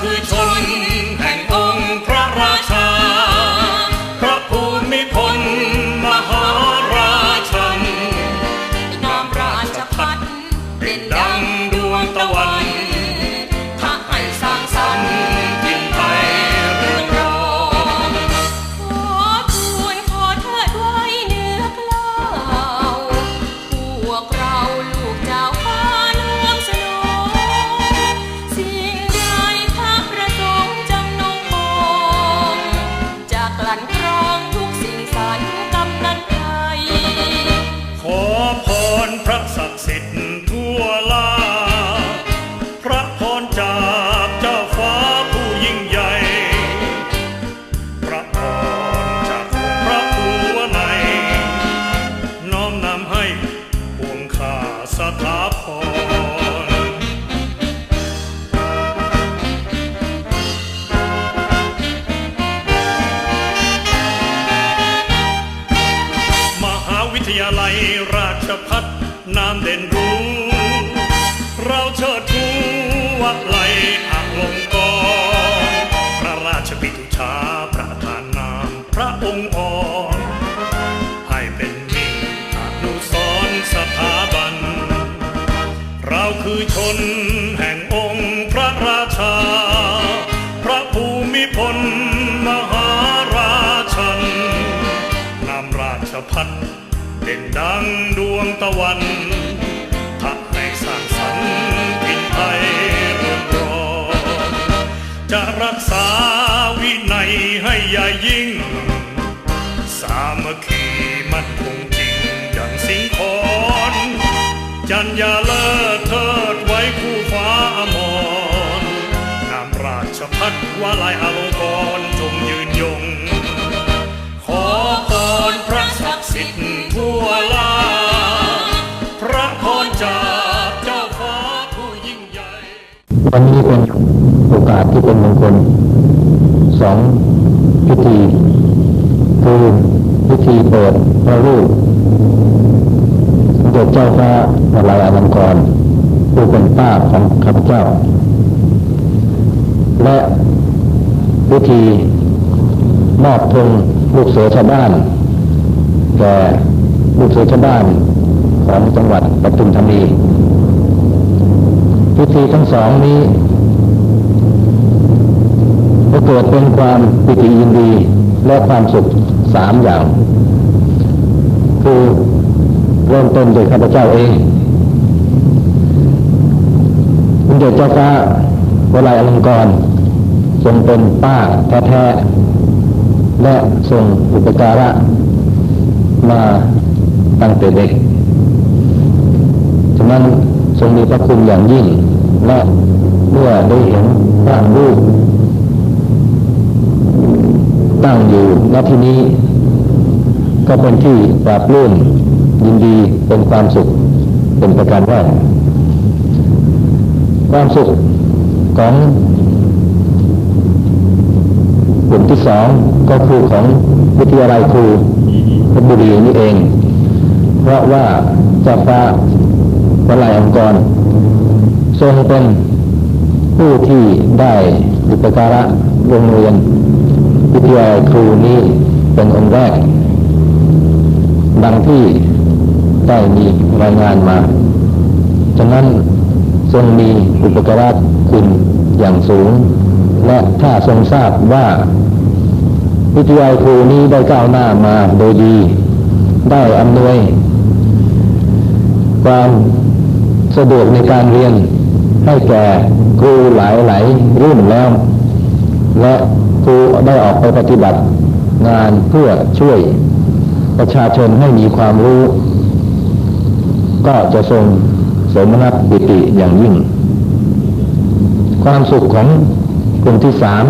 Good on time. ลับไหลอ่างลงกองพระราชพิธีชาประทานนามพระองค์อ่อน ให้เป็นมิ่งอนุสรสถาบัน เราคือชนแห่งองค์พระราชา พระภูมิพลมหาราชนนามราชพัฒเด่นดังดวงตะวัน รักษาวินัยให้ใหญ่ยิ่ง สามัคคีมั่นคงจริงดังสิงคอนจันยาเลิศเทิดไว้คู่ฟ้าอมรนามราชพัฒวาลายอล วันนี้เป็นโอกาสที่เป็นมงคลสองพิธีคือพิธีเปิดพระรูปสมเด็จเจ้าฟ้าวลัยอลังกรผู้เป็นป้าของข้าพเจ้า และพิธีมอบธงลูกเสือชาวบ้านแก่ลูกเสือชาวบ้านของจังหวัดปทุมธานี ธีทั้งสองนี้ก็เกิดเป็นความปิติยินดีและความสุขสามอย่าง คือเริ่มต้นโดยข้าพเจ้าเองคุณเดชเจ้าฟ้าวลัยอลงกรณ์ทรงเป็นป้าแท้ๆและทรงอุปการะมาตั้งแต่เด็กฉะนั้นทรงมีพระคุณอย่างยิ่ง และเมื่อได้เห็นร่างรูปตั้งอยู่ณที่นี้ ก็เป็นที่ปราบปลื้มยินดีเป็นความสุขเป็นประการแรกความสุขของกลุ่มที่สองก็คือของวิทยาลัยครูพบุรีนี่เอง เพราะว่าเจ้าฟ้าวลัยองค์กร ทรงเป็นผู้ที่ได้อุปการะโรงเรียนวิทยาครูนี้เป็นองค์แรก ดังที่ได้มีรายงานมา ฉะนั้นทรงมีอุปการะคุณอย่างสูง และถ้าทรงทราบว่า วิทยาครูนี้ได้ก้าวหน้ามาโดยดี ได้อำนวย ความสะดวกในการเรียน ให้แก่ครูหลายหลายๆรุ่นแล้ว และครูได้ออกไปปฏิบัติงานเพื่อช่วยประชาชนให้มีความรู้ ก็จะทรงสมนัตปิติอย่างยิ่ง ความสุขของกลุ่มที่สาม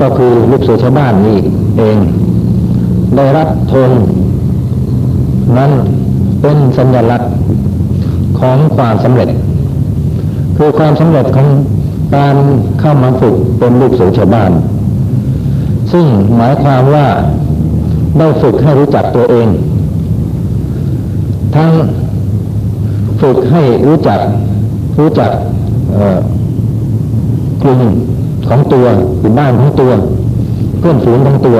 ก็คือลูกเสือชาวบ้านนี่เอง ได้รับธงนั้นเป็นสัญลักษณ์ของความสำเร็จ คือความสำเร็จของการเข้ามาฝึกเป็นลูกเสือชาวบ้าน ซึ่งหมายความว่าได้ฝึกให้รู้จักตัวเอง ทั้งฝึกให้รู้จักรู้จักกลุ่มของตัวหรือบ้านของตัว เพื่อนฝูงของตัว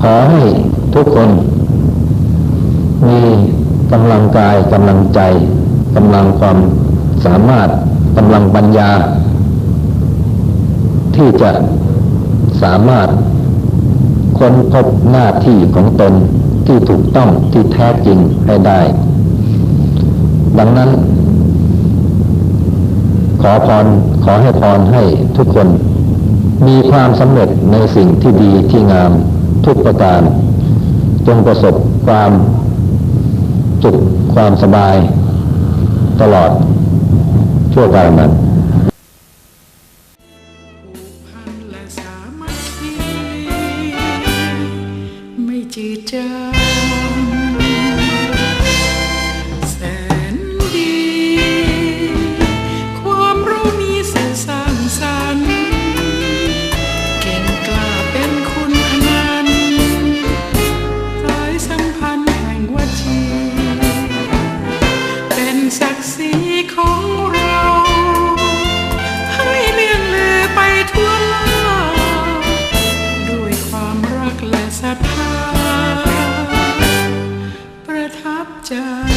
ขอให้ทุกคน มีกำลังกายกำลังใจกำลังความ สามารถกำลังปัญญา ที่จะสามารถค้นพบหน้าที่ของตนที่ถูกต้องที่แท้จริงให้ได้ ดังนั้น ขอพรขอให้พรให้ทุกคน มีความสำเร็จในสิ่งที่ดีที่งามทุกประการ จงประสบความสุขความสบาย ตลอด ชั่วกาลนั้นผูกามัคคีไม่จืดจา ศรัทธาประทับใจ